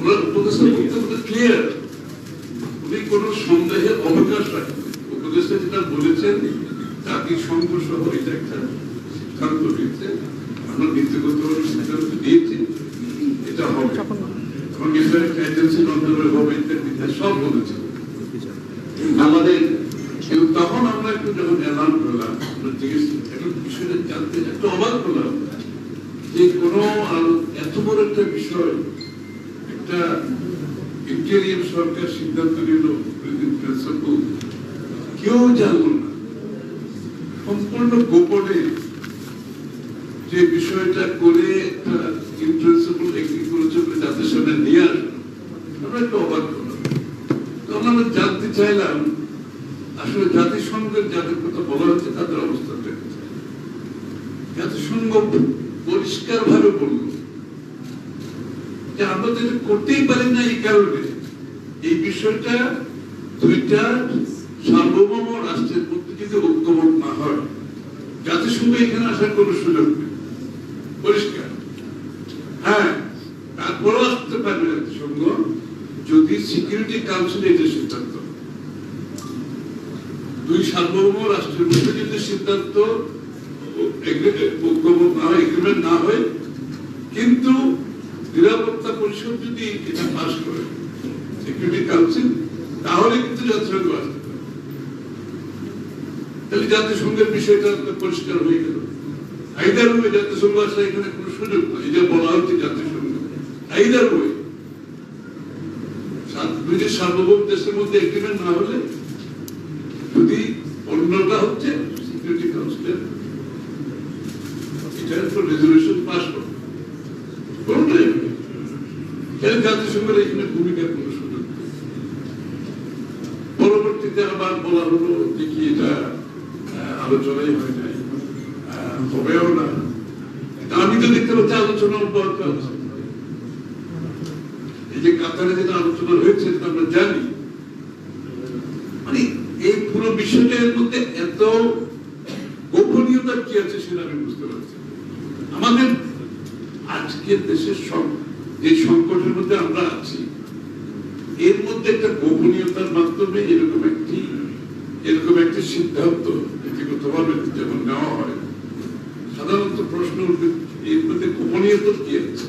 ওনার উপদেষ্টা বক্তব্য ক্লিয়ার উনি কোনো সন্দেহের অবকাশ রাখেন উপদেশটা যেটা বলেছেন জাতিসংঘ সহ এটা একটা সিদ্ধান্ত নিয়েছে আমরা নীতিগতভাবে সিদ্ধান্ত দিয়েছি এটা হবে এবং এটা একটা এজেন্সি নজরে হবে ইত্যাদি ইত্যাদি সব বলেছে আমাদের কিন্তু তখন আমরা একটু যখন অ্যালার্ম করলাম আমরা জিজ্ঞেস একটু বিষয়টা জানতে একটু অবাক হলাম যে কোনো আলো- এত বড় একটা বিষয় একটা ইন্টেরিয়াম সরকার সিদ্ধান্ত নিল প্রিন্সিপাল কেউ জানল না। সম্পূর্ণ গোপনে যে বিষয়টা করে ইন্টারেস্টেবল একটি করেছে জাতির সামনে নিয়ে আসলো, আমরা একটু অবাক হলাম। তখন আমরা জানতে চাইলাম, আসলে জাতিসংঘের যাদের কথা বলা হচ্ছে তাদের অবস্থাটা কি? জাতিসংঘ পরিষ্কার ভাবে বলল যে আমরা তো করতেই পারি না এই কারণে। এই বিষয়টা দুইটা সার্বভৌম রাষ্ট্রের মধ্যে যদি ঐক্যমত না হয়, জাতিসংঘ এখানে আসার কোনো সুযোগ নেই। পরিষ্কার। হ্যাঁ তারপরও আসতে পারবে জাতিসংঘ যদি সিকিউরিটি কাউন্সিল এটা সিদ্ধান্ত। দুই সার্বভৌম রাষ্ট্রের মধ্যে যদি সিদ্ধান্ত ঐক্যমত না হয় এগ্রিমেন্ট না হয় কিন্তু নিরাপত্তা পরিষদ যদি এটা পাস করে সিকিউরিটি কাউন্সিল তাহলে কিন্তু জাতিসংঘ আসতে পারে তাহলে জাতিসংঘের বিষয়টা পরিষ্কার হয়ে গেল। আইদার হয়ে জাতিসংঘ আসলে এখানে কোনো সুযোগ নেই। যে বলা হচ্ছে জাতিসংঘ আইদার হয়ে দুইটি সার্বভৌম দেশের মধ্যে এগ্রিমেন্ট না হলে যদি অন্যটা হচ্ছে সিকিউরিটি কাউন্সিলের এটার উপর রেজলিউশন পাস করবে কোনটাই হবে। এর জাতিসংঘের এখানে ভূমিকার কোনো সুযোগ পরবর্তীতে আবার বলা হলো যে এটা আলোচনাই হয় নাই। হবেও না। আমি তো দেখতে পাচ্ছি আলোচনা অব্যাহত আছে এই যে কাতারে যেটা আলোচনা হয়েছে সেটা আমরা জানি। মানে এই পুরো বিষয়টার মধ্যে এত গোপনীয়তা কি আছে সেটা আমি বুঝতে পারছি আমাদের আজকে দেশের সং- যে সংকটের মধ্যে আমরা আছি, এর মধ্যে একটা গোপনীয়তার মাধ্যমে এরকম একটি এরকম একটি সিদ্ধান্ত নীতিগতভাবে যেমন নেওয়া হয় সাধারণত প্রশ্ন উঠবে এর মধ্যে গোপনীয়তা কি আছে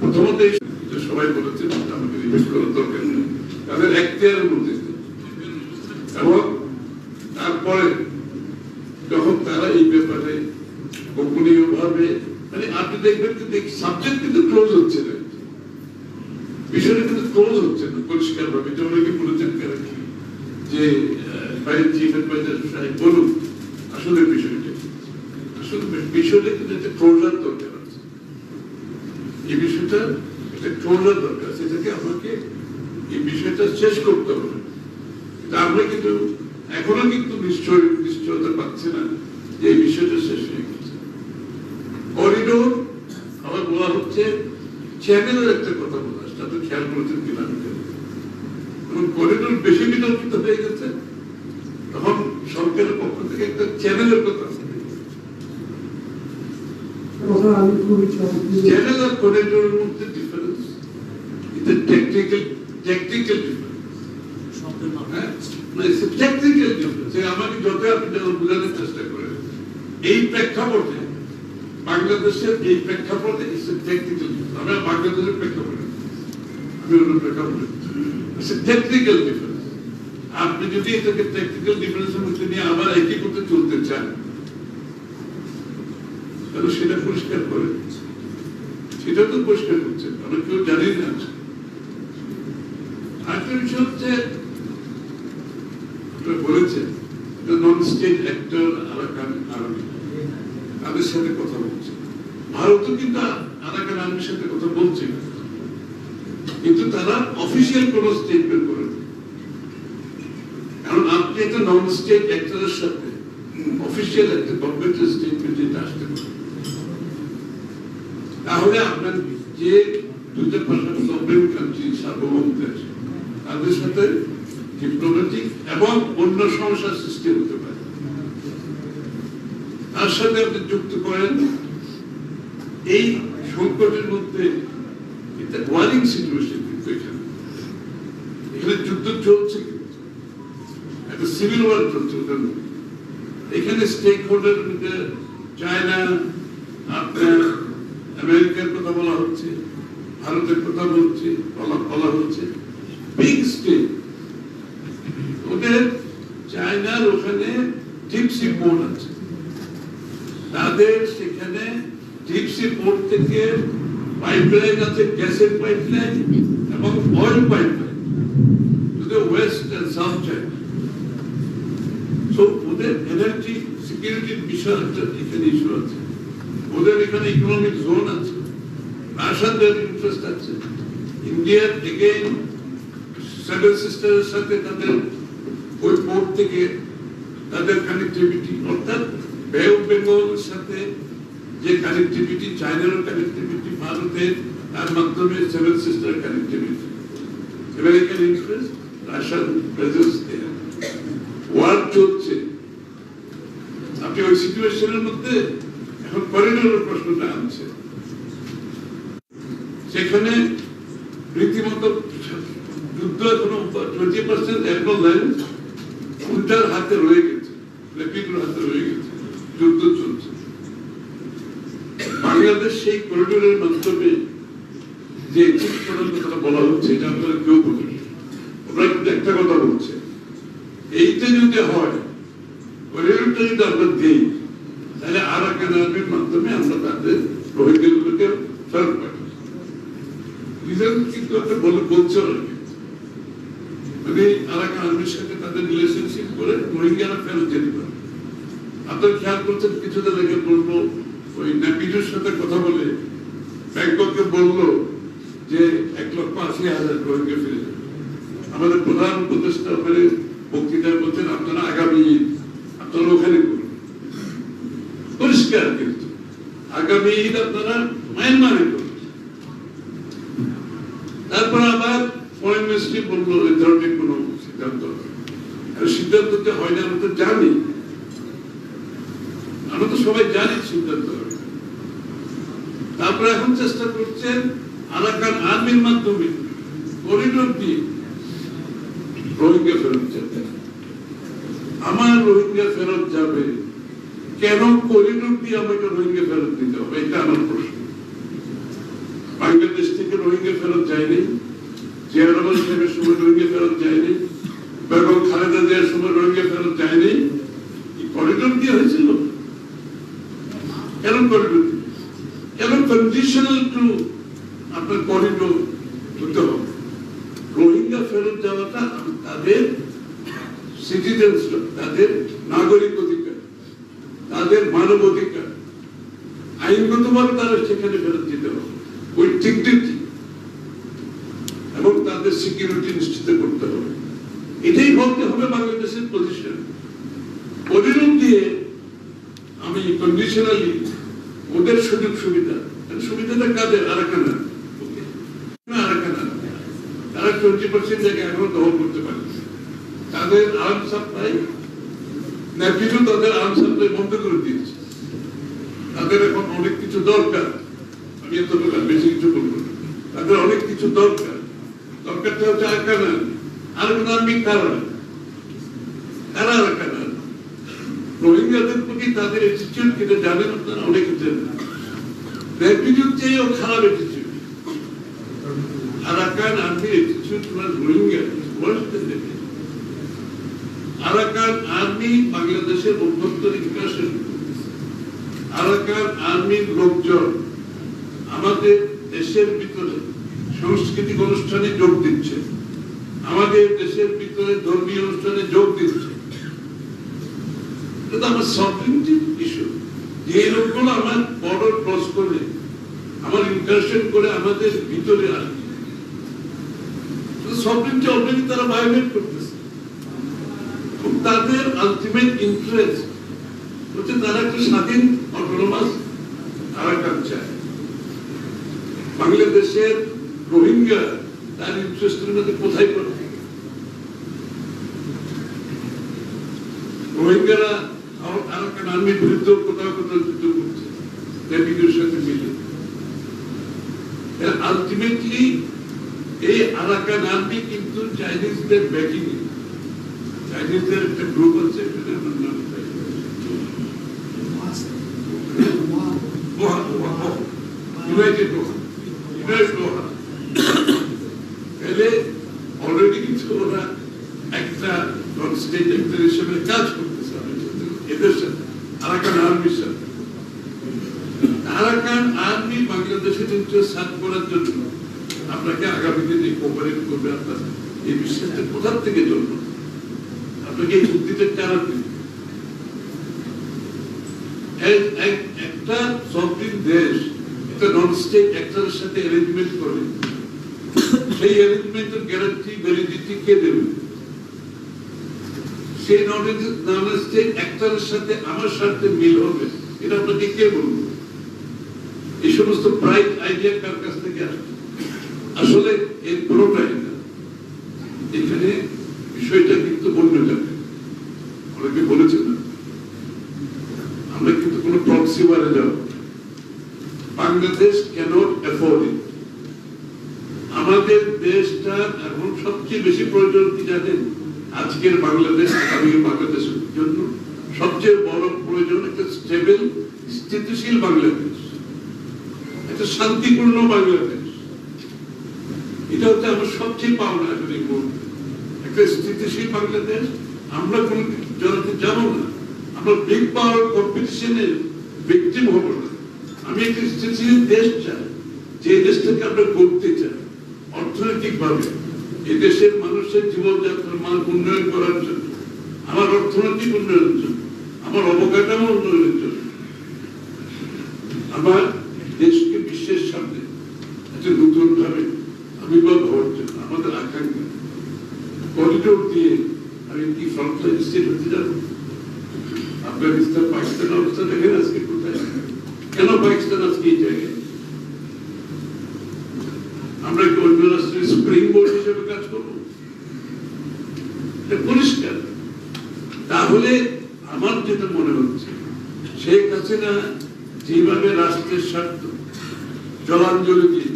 প্রথমত এই যে সবাই বলেছেন যে আমাদের রিভিউ করার দরকার নেই তাদের এখতিয়ারের মধ্যে নেই। এবং তারপরে যখন তারা এই ব্যাপারে গোপনীয় ভাবে মানে আপনি দেখবেন কিন্তু সাবজেক্ট কিন্তু ক্লোজ হচ্ছে না বিষয়টা কিন্তু ক্লোজ হচ্ছে না। পরিষ্কার ভাবে যে বলেছেন? যে বাইরের চিফ অ্যাডভাইজার সাহেব বলুন, আসলে বিষয়টা কি? আসলে বিষয়টা কিন্তু একটা ক্লোজার দরকার আছে এই বিষয়টা একটা ক্লোজার দরকার আছে এটাকে আমাকে এই বিষয়টা শেষ করতে হবে তা আমরা কিন্তু এখনও কিন্তু নিশ্চয় নিশ্চয়তা পাচ্ছি না যে এই বিষয়টা শেষ হয়ে গেছে করিডোর আবার বলা হচ্ছে চ্যানেলের একটা কথা বলা হচ্ছে আপনি খেয়াল করেছেন কিনা আমি এবং করিডোর বেশি বিতর্কিত হয়ে গেছে তখন সরকারের পক্ষ থেকে একটা চ্যানেলের কথা কথা আমি খুবই চমৎকার চ্যানেল আর করিডোরের মধ্যে ডিফারেন্স এটা টেকনিক্যাল টেকনিক্যাল ডিফারেন্স হ্যাঁ? মানে টেকনিক্যাল ডিফারেন্স আমাকে যত আপনি বোঝানোর চেষ্টা করেন এই প্রেক্ষাপটে বাংলাদেশের এই প্রেক্ষাপটে টেকনিক্যাল আমরা বাংলাদেশের প্রেক্ষাপটে আমি অন্য প্রেক্ষাপটে টেকনিক্যাল ডিফারেন্স আপনি যদি এটাকে টেকনিক্যাল ডিফারেন্সের মধ্যে নিয়ে আবার একই করতে চলতে চান, তাহলে সেটা পরিষ্কার করে। সেটা তো পরিষ্কার করছে, আমরা কেউ জানি না। আরেকটা বিষয় হচ্ছে বলেছেন non state actor Arakan army তাদের সাথে কথা বলছে। ভারতও কিন্তু আরাকান আর্মির সাথে কথা বলছে? কিন্তু তারা অফিসিয়াল কোন স্টেটমেন্ট করেন কারণ আপনি একটা নন স্টেট অ্যাক্টরের সাথে অফিসিয়াল একটা স্টেটমেন্ট আসতে পারে তাহলে আপনার যে পার্সেন্ট সভরেন কান্ট্রি সার্বভৌম দেশ তাদের সাথে ডিপ্লোম্যাটিক এবং অন্য সমস্যার সৃষ্টি হতে পারে। তার সাথে আপনি এই সংকটের মধ্যে ওয়ারিং সিচুয়েশন কিন্তু এখানে। এখানে যুদ্ধ চলছে। একটা সিভিল ওয়ার চলছে ওখানে এখানে স্টেক হোল্ডার চায়না আপনার আমেরিকার কথা বলা হচ্ছে, ভারতের কথা বলা হচ্ছে বিগ স্টেক ওদের চায়নার ওখানে ডিপসি পোর্ট আছে তাদের সেখানে ডিপসি পোর্ট থেকে পাইপলাইন আছে গ্যাসের পাইপলাইন এবং oil pipeline to west and south China so ওদের এনার্জি সিকিউরিটির বিষয় একটা এখানে ইস্যু আছে। ওদের এখানে ইকোনমিক জোন আছে। রাশিয়াদের ইন্টারেস্ট আছে। ইন্ডিয়ার এগেইন সেভেন সিস্টারের সাথে তাদের ওই পোর্ট থেকে তাদের কানেক্টিভিটি অর্থাৎ বে অফ বেঙ্গলের সাথে যে কানেক্টিভিটি চায়নার কানেক্টিভিটি ভারতের তার মাধ্যমে seven sister connectivity. American interest Russian presence দেয় ওয়ার চলছে। আপনি ওই সিচুয়েশনের মধ্যে এখন করিডোরের প্রশ্নটা আনছে সেখানে রীতিমতো যুদ্ধ এখনও টোয়েন্টি পার্সেন্ট এয়ারলাইন্স উল্টার হাতে রয়ে গেছে লেপিগুলোর হাতে রয়ে গেছে। যুদ্ধ চলছে। বাংলাদেশ সেই করিডোরের যে বলা হচ্ছে, এটা আপনারা কেউ কিন্তু একটা কথা বলছে। এইটা যদি হয় যদি আমরা দিই, তাহলে আর একটা আর্মির মাধ্যমে আমরা তাদের রোহিঙ্গাগুলোকে ফেরত কিন্তু একটা বলে বলছে। মানে আর্মির সাথে তাদের রিলেশনশিপ করে রোহিঙ্গারা ফেরত যেতে পারে। আপনার খেয়াল করছেন কিছুদিন আগে বলব ওই ন্যাপিজুর সাথে কথা বলে ব্যাংককে বলল যে এক লক্ষ আশি হাজার রোহিঙ্গা ফিরে যাবে আমাদের প্রধান উপদেষ্টা ওখানে বক্তৃতায় বলছেন, আপনারা আগামী ঈদ আপনারা ওখানে করুন। পরিষ্কার কিন্তু। আগামী ঈদ আপনারা মায়ানমারে করুন তারপর আবার ফরেন মিনিস্ট্রি বলল এই ধরনের কোনো সিদ্ধান্ত হবে। আর সিদ্ধান্ত যে হয় না আমরা তো জানি আমরা তো সবাই জানি সিদ্ধান্ত হবে। তারপরে এখন চেষ্টা করছেন আরাকান আর্মির মাধ্যমে, করিডোর দিয়ে রোহিঙ্গা ফেরত যেতে আমার রোহিঙ্গা ফেরত যাবে। কেন করিডোর দিয়ে আমাকে রোহিঙ্গা ফেরত দিতে হবে? এটা আমার প্রশ্ন। বাংলাদেশ থেকে রোহিঙ্গা ফেরত যায়নি। চেয়ারম্যান সাহেবের রোহিঙ্গা ফেরত যায়নি বেগম খালেদা জিয়ার সময় রোহিঙ্গা ফেরত যায়নি কি করিডোর দিয়ে হয়েছিল কেন করিডোর দিয়ে? কেন কন্ডিশনাল টু করিডোর হতে হবে রোহিঙ্গা ফেরত যাওয়াটা তাদের সিটিজেন্স তাদের নাগরিক অধিকার, তাদের মানব অধিকার, আইনগতভাবে তারা সেখানে ফেরত দিতে হবে। ওই ডিগনিটি এবং তাদের সিকিউরিটি নিশ্চিত করতে হবে। এটাই বলতে হবে বাংলাদেশের পজিশন করিডোর দিয়ে আমি কন্ডিশনালি ওদের সুযোগ সুবিধা সুবিধাটা কাদের আরাকানা আরাকানা তারা টোয়েন্টি পার্সেন্ট জায়গা এখনও দখল করতে পারে। তাদের আর্ম সাপ্লাই নেপিজু তাদের আর্ম সাপ্লাই বন্ধ করে দিয়েছে। তাদের এখন অনেক কিছু দরকার। আমি এত বেশি কিছু বলব তাদের অনেক কিছু দরকার। দরকারটা হচ্ছে আরাকানা আর্মি কারা কারা আরাকানা রোহিঙ্গাদের প্রতি তাদের অ্যাটিটিউড কিন্তু জানেন আপনারা? অনেকে জানেন নেপিজুর চেয়েও খারাপ অ্যাটিটিউড বাংলাদেশের আরাকান আর্মির লোকজন আমাদের দেশের ভিতরে সাংস্কৃতিক অনুষ্ঠানে যোগ দিচ্ছে, আমাদের দেশের ভিতরে ধর্মীয় অনুষ্ঠানে যোগ দিচ্ছে। এটা আমার ইস্যু যে লোকগুলো আমার বর্ডার ক্রস করে, আমার ইনকারশন করে আমাদের ভিতরে আসবে সফরিনিটি অলরেডি তারা ভায়োলেট করতেছে। তাদের আলটিমেট ইন্টারেস্ট হচ্ছে তারা একটা স্বাধীন অটোনমাস আরাকান চায় বাংলাদেশের রোহিঙ্গা তার ইন্টারেস্টের মধ্যে কোথায় পড়ে? রোহিঙ্গারা আরাকান আর্মির বিরুদ্ধে কোথাও কোথাও যুদ্ধ করছে। সাথে মিলে। আলটিমেটলি এই আরাকান আর্মি কিন্তু চাইনিজদের ব্যাকিং চাইনিজদের একটা গ্রুপ আছে সেটার নাম ইউনাইটেড লোহা ইউনাইটেড লোহা তাহলে অলরেডি কিছু ওরা একটা স্টেট অ্যাক্টর হিসেবে কাজ করতেছে এদের সাথে আরাকান আর্মির সাথে আরাকান আর্মি বাংলাদেশের ইন্টারেস্ট সার্ভ করার জন্য আপনাকে আগামী দিনে কোপারেট করবে আপনার এই বিশ্বাসটা কোথার থেকে জন্ম। আপনাকে এই বুদ্ধিটা কারা একটা দেশ, একটা নন স্টেট সাথে অ্যারেঞ্জমেন্ট করে, সেই অ্যারেঞ্জমেন্টের গ্যারান্টি ভ্যালিডিটি কে দেবে? সেই নন স্টেট অ্যাক্টরের সাথে আমার সাথে মিল হবে। এটা আপনাকে কে বলবে? এই সমস্ত ব্রাইট আইডিয়া কার কাছ থেকে আসবে? আসলে এর পুরোটাই না। এখানে বিষয়টা কিন্তু অন্য যাবে অনেকে বলেছেন না। আমরা কিন্তু কোনো প্রক্সি বারে যাব বাংলাদেশ কেন আমাদের দেশটা এখন সবচেয়ে বেশি প্রয়োজন কি জানেন? আজকের বাংলাদেশ আগামী বাংলাদেশের জন্য সবচেয়ে বড় প্রয়োজন একটা স্টেবল স্থিতিশীল বাংলাদেশ। একটা শান্তিপূর্ণ বাংলাদেশ। এটা হচ্ছে আমার সবচেয়ে পাওনা এই মুহূর্তে একটা স্থিতিশীল বাংলাদেশ, আমরা কোন জড়াতে যাব না। আমরা বিগ পাওয়ার কম্পিটিশনের ভিকটিম হব না। আমি একটা স্থিতিশীল দেশ চাই, যে দেশটাকে আমরা করতে চাই অর্থনৈতিক ভাবে এই দেশের মানুষের জীবনযাত্রার মান উন্নয়ন করার জন্য, আমার অর্থনৈতিক উন্নয়নের জন্য, আমার অবকাঠামো উন্নয়নের জন্য আমার দেশকে বিশ্বের সামনে একটা নতুন ভাবে হওয়ার জন্য আমাদের আকাঙ্ক্ষা। করিডোর দিয়ে আমি কি ফ্রন্টলাইন স্টেট হতে যাব? আফগানিস্তান পাকিস্তান অবস্থা দেখেন আজকে কোথায়। কেন পাকিস্তান আজকে এই জায়গায় আমরা কি অন্য রাষ্ট্রের স্প্রিং বোর্ড হিসেবে কাজ করব এটা পরিষ্কার তাহলে আমার যেটা মনে হচ্ছে শেখ হাসিনা যেভাবে রাষ্ট্রের স্বার্থ জলাঞ্জলি দিয়ে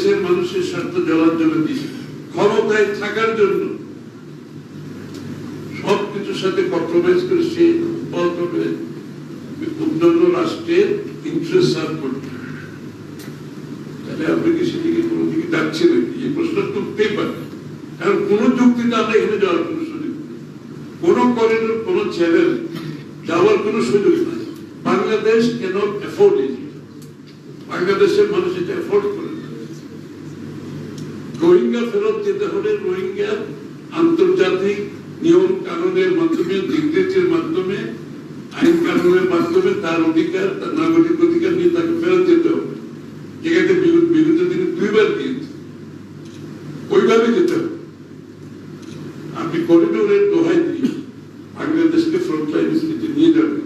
বাংলাদেশের মানুষের স্বার্থ জলাঞ্জলি দিয়ে ক্ষমতায় থাকার জন্য। সবকিছুর সাথে কম্প্রোমাইজ করে সে অন্যান্য রাষ্ট্রের ইন্টারেস্ট সার্ভ করবে কোনো যাওয়ার কোনো কোন কোন সুযোগ বাংলাদেশ বাংলাদেশের মানুষ এটা। রোহিঙ্গা ফেরত যেতে হলে রোহিঙ্গা আন্তর্জাতিক নিয়ম কানুনের মাধ্যমে নির্দেশের মাধ্যমে, আইন কানুনের মাধ্যমে তার অধিকার, তার নাগরিক অধিকার নিয়ে তাকে ফেরত যেতে হবে। যেখানে বিগত দিনে দুইবার দিয়েছে। ওইভাবে যেতে হবে। আপনি করিডোরের দোহাই দিয়ে বাংলাদেশকে ফ্রন্টলাইন স্টেটে নিয়ে যাবেন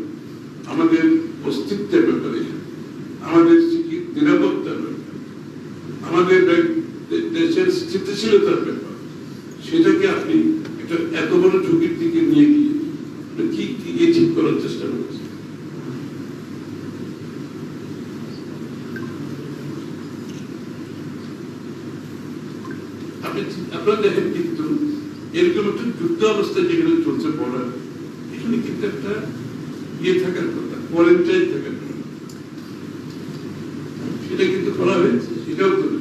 আমাদের অস্তিত্বের ব্যাপারে, আমাদের নিরাপত্তার ব্যাপারে, আমাদের দেশের স্থিতিশীলতার ব্যাপার। সেটাকে আপনি একটা এত বড় ঝুঁকির দিকে নিয়ে গিয়ে কি করার চেষ্টা আপনি আপনারা দেখেন কিন্তু এরকম একটা যুদ্ধ অবস্থা যেখানে চলছে বর্ডার এখানে কিন্তু একটা ইয়ে থাকার কথা কোয়ারেন্টাইন থাকার কথা সেটা কিন্তু করা হয়েছে সেটাও তো না।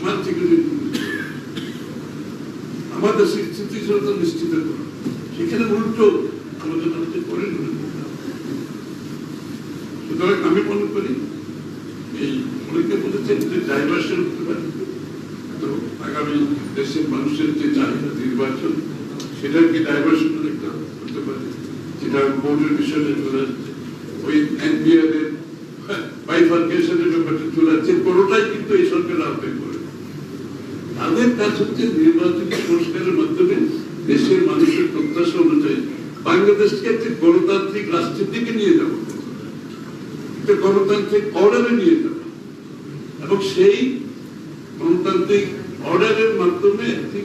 আমার আমার দেশের স্থিতিশীলতা নিশ্চিত করা। সেখানে উল্টো আলোচনা হচ্ছে করে সুতরাং আমি মনে করি, এই অনেকে বলেছেন যে ডাইভার্সন হতে পারে। তো আগামী দেশের মানুষের যে চাহিদা নির্বাচন, সেটার কি ডাইভার্সন একটা হতে পারে? যেটা বোর্ডের ওই এনবিআর এর বাইফার্কেশনের ব্যাপারটা চলে আসছে কোনোটাই কিন্তু এই সরকারের আওতায় পড়ে না। তাদের কাজ হচ্ছে নির্বাচনী সংস্কারের মাধ্যমে দেশের মানুষের প্রত্যাশা অনুযায়ী বাংলাদেশকে একটি গণতান্ত্রিক রাষ্ট্রের দিকে নিয়ে যাব একটা গণতান্ত্রিক অর্ডারে নিয়ে যাব এবং সেই গণতান্ত্রিক অর্ডারের মাধ্যমে একটি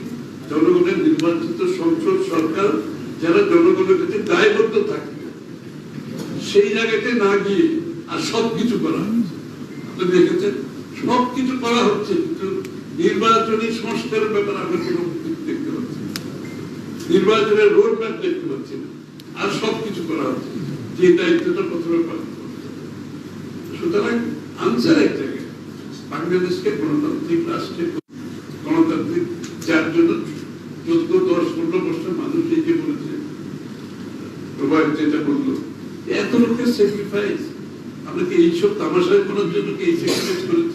জনগণের নির্বাচিত সংসদ সরকার, যারা জনগণের কাছে দায়বদ্ধ থাকে, সেই জায়গাতে না গিয়ে আর সব কিছু করা হচ্ছে। আপনি দেখেছেন? সব কিছু করা হচ্ছে, কিন্তু নির্বাচনী সংস্কারের ব্যাপারে আমরা কোনো দেখতে পাচ্ছি নির্বাচনের রোড ম্যাপ দেখতে পাচ্ছি না। আর সব কিছু করা হচ্ছে। যে দায়িত্বটা প্রথমে পালন সুতরাং আনসার এক জায়গায়, বাংলাদেশকে গণতান্ত্রিক রাষ্ট্রে গণতান্ত্রিক, যার জন্য চোদ্দ, দশ, পনেরো বছর মানুষ এই যে বলেছে প্রভাব যেটা বলল, এত লোকের স্যাক্রিফাইস আমরা কি এইসব তামাশায় করার জন্য কি এই স্যাক্রিফাইস করেছি?